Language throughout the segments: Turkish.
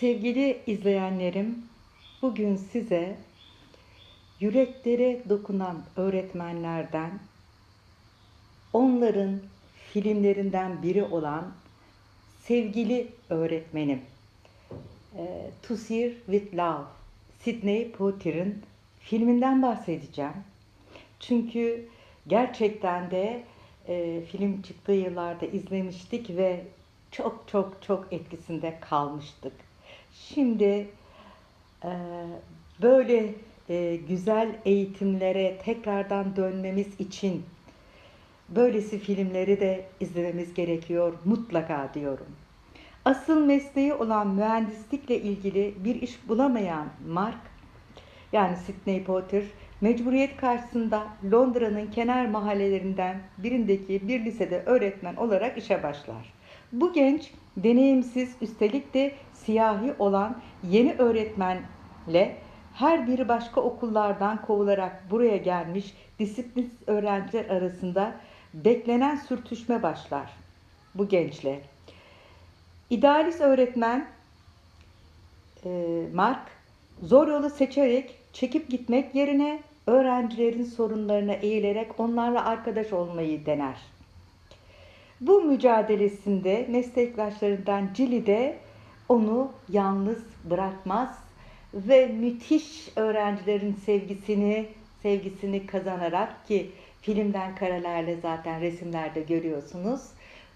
Sevgili izleyenlerim, bugün size yüreklere dokunan öğretmenlerden, onların filmlerinden biri olan sevgili öğretmenim, e, To Sir With Love, Sidney Potter'ın filminden bahsedeceğim. Çünkü gerçekten de e, film çıktığı yıllarda izlemiştik ve çok çok çok etkisinde kalmıştık. Şimdi e, böyle e, güzel eğitimlere tekrardan dönmemiz için böylesi filmleri de izlememiz gerekiyor mutlaka diyorum. Asıl mesleği olan mühendislikle ilgili bir iş bulamayan Mark, yani Sidney Potter, mecburiyet karşısında Londra'nın kenar mahallelerinden birindeki bir lisede öğretmen olarak işe başlar. Bu genç, deneyimsiz, üstelik de siyahi olan yeni öğretmenle her biri başka okullardan kovularak buraya gelmiş disiplin öğrenciler arasında beklenen sürtüşme başlar bu gençle. İdealist öğretmen e, Mark zor yolu seçerek çekip gitmek yerine öğrencilerin sorunlarına eğilerek onlarla arkadaş olmayı dener. Bu mücadelesinde meslektaşlarından Cili de onu yalnız bırakmaz ve müthiş öğrencilerin sevgisini sevgisini kazanarak ki filmden karelerle zaten resimlerde görüyorsunuz.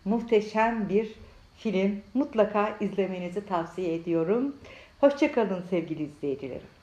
Muhteşem bir film. Mutlaka izlemenizi tavsiye ediyorum. Hoşçakalın sevgili izleyicilerim.